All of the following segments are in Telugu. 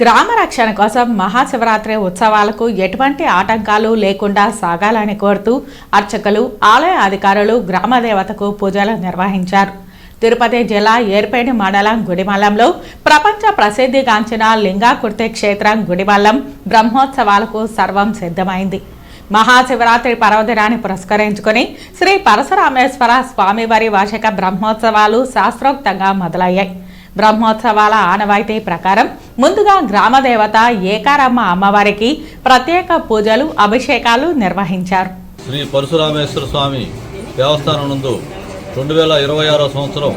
గ్రామ రక్షణ కోసం మహాశివరాత్రి ఉత్సవాలకు ఎటువంటి ఆటంకాలు లేకుండా సాగాలని కోరుతూ అర్చకులు ఆలయ అధికారులు గ్రామ దేవతకు పూజలు నిర్వహించారు. తిరుపతి జిల్లా ఏర్పేడి మండలం గుడిమల్లంలో ప్రపంచ ప్రసిద్ధిగాంచిన లింగాకుర్తి క్షేత్రం గుడిమల్లం బ్రహ్మోత్సవాలకు సర్వం సిద్ధమైంది. మహాశివరాత్రి పర్వదినాన్ని పురస్కరించుకుని శ్రీ పరశురామేశ్వర స్వామివారి వార్షిక బ్రహ్మోత్సవాలు శాస్త్రోక్తంగా మొదలయ్యాయి. బ్రహ్మోత్సవాల ఆనవాయితీ ప్రకారం ముందుగా గ్రామదేవత ఏకారమ్మ అమ్మవారికి ప్రత్యేక పూజలు అభిషేకాలు నిర్వహించారు. శ్రీ పరశురామేశ్వర స్వామి దేవస్థానం నందు రెండు వేల ఇరవై ఆరో సంవత్సరం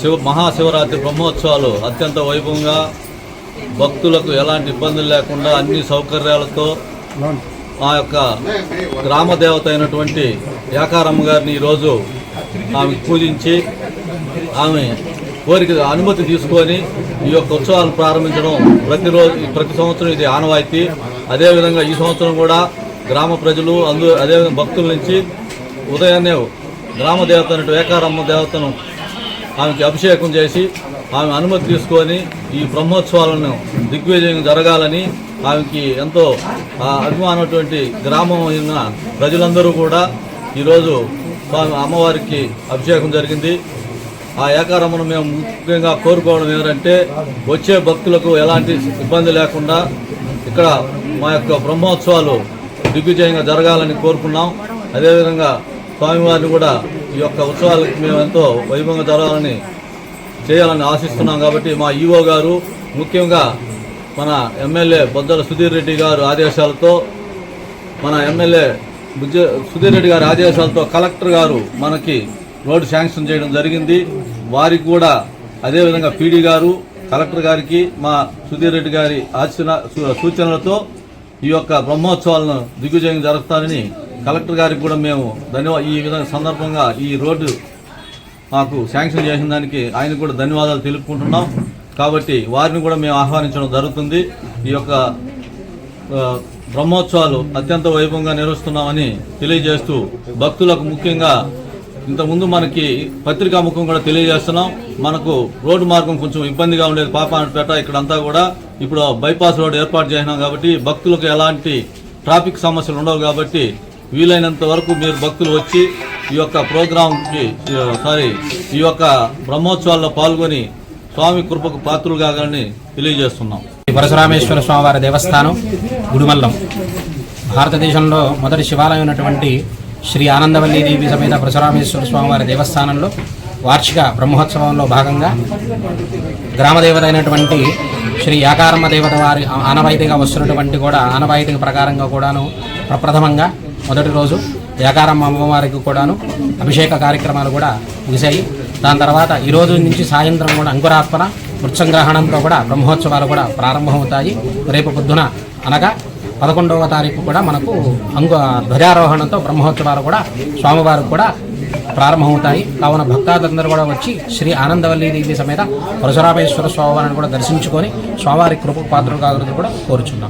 శివ మహాశివరాత్రి బ్రహ్మోత్సవాలు అత్యంత వైభవంగా భక్తులకు ఎలాంటి ఇబ్బందులు లేకుండా అన్ని సౌకర్యాలతో ఆ యొక్క గ్రామ దేవత అయినటువంటి యాకారమ్మ గారిని ఈరోజు ఆమె పూజించి ఆమె కోరిక అనుమతి తీసుకొని ఈ యొక్క ఉత్సవాలను ప్రారంభించడం ప్రతిరోజు ప్రతి సంవత్సరం ఇది ఆనవాయితీ. అదేవిధంగా ఈ సంవత్సరం కూడా గ్రామ ప్రజలు అందు అదేవిధంగా భక్తుల నుంచి ఉదయాన్నే గ్రామ దేవత ఏకారమ్మ దేవతను ఆమెకి అభిషేకం చేసి ఆమె అనుమతి తీసుకొని ఈ బ్రహ్మోత్సవాలను దిగ్విజయం జరగాలని ఆమెకి ఎంతో ఆ, అభిమానటువంటి గ్రామం అయిన ప్రజలందరూ కూడా ఈరోజు స్వామి అమ్మవారికి అభిషేకం జరిగింది. ఆ ఏకారమ్మను మేము ముఖ్యంగా కోరుకోవడం ఏంటంటే వచ్చే భక్తులకు ఎలాంటి ఇబ్బంది లేకుండా ఇక్కడ మా యొక్క బ్రహ్మోత్సవాలు దిగ్విజయంగా జరగాలని కోరుకున్నాం. అదేవిధంగా స్వామివారిని కూడా ఈ యొక్క ఉత్సవాలకు మేము ఎంతో వైభవంగా జరగాలని చేయాలని ఆశిస్తున్నాం కాబట్టి మా ఈఓ గారు ముఖ్యంగా మన ఎమ్మెల్యే బొద్దల సుధీర్ రెడ్డి గారు ఆదేశాలతో మన ఎమ్మెల్యే బుజ్జ సుధీర్ రెడ్డి గారి ఆదేశాలతో కలెక్టర్ గారు మనకి రోడ్డు శాంక్షన్ చేయడం జరిగింది. వారికి కూడా అదేవిధంగా పీడీ గారు కలెక్టర్ గారికి మా సుధీర్ రెడ్డి గారి ఆచన సూ- సూచనలతో ఈ యొక్క బ్రహ్మోత్సవాలను దిగ్విజయం జరుపుతారని కలెక్టర్ గారికి కూడా మేము ధన్యవాద ఈ విధంగా సందర్భంగా ఈ రోడ్డు మాకు శాంక్షన్ చేసిన దానికి ఆయన కూడా ధన్యవాదాలు తెలుపుకుంటున్నాం. కాబట్టి వారిని కూడా మేము ఆహ్వానించడం జరుగుతుంది. ఈ యొక్క బ్రహ్మోత్సవాలు అత్యంత వైభవంగా నిర్వహిస్తున్నామని తెలియజేస్తూ భక్తులకు ముఖ్యంగా ఇంతకుముందు మనకి పత్రికా ముఖం కూడా తెలియజేస్తున్నాం. మనకు రోడ్డు మార్గం కొంచెం ఇబ్బందిగా ఉండేది పాపానపేట ఇక్కడంతా కూడా. ఇప్పుడు బైపాస్ రోడ్ ఏర్పాటు చేసినాం కాబట్టి భక్తులకు ఎలాంటి ట్రాఫిక్ సమస్యలు ఉండవు కాబట్టి వీలైనంత వరకు మీరు భక్తులు వచ్చి ఈ యొక్క ప్రోగ్రాంకి సారీ ఈ యొక్క బ్రహ్మోత్సవాల్లో పాల్గొని స్వామి కృపకు పాత్రులు కాగలని తెలియజేస్తున్నాం. శ్రీ పరశురామేశ్వర స్వామివారి దేవస్థానం గుడిమల్లం. భారతదేశంలో మొదటి శివాలయం ఉన్నటువంటి శ్రీ ఆనందవల్లి దేవి సమేత పరశురామేశ్వర స్వామివారి దేవస్థానంలో వార్షిక బ్రహ్మోత్సవంలో భాగంగా గ్రామదేవత అయినటువంటి శ్రీ యాకారమ్మ దేవత వారి ఆనవాయితీగా వస్తున్నటువంటి కూడా ఆనవాయితీ ప్రకారంగా కూడాను ప్రప్రథమంగా మొదటి రోజు యాకారమ్మ అమ్మవారికి కూడాను అభిషేక కార్యక్రమాలు కూడా ముగిశాయి. దాని తర్వాత ఈ రోజు నుంచి సాయంత్రం కూడా అంకురార్పణ వృత్సంగ్రహణంతో కూడా బ్రహ్మోత్సవాలు కూడా ప్రారంభమవుతాయి. రేపు పొద్దున అనగా పదకొండవ తారీఖు కూడా మనకు అంగు ధ్వజారోహణంతో బ్రహ్మోత్సవాలు కూడా స్వామివారికి కూడా ప్రారంభమవుతాయి. కావున భక్తాదులందరూ కూడా వచ్చి శ్రీ ఆనందవల్లి దేవి సమేత పరశురామేశ్వర స్వామివారిని కూడా దర్శించుకొని స్వామివారి కృపకు పాత్రలు కూడా కోరుచున్నాం.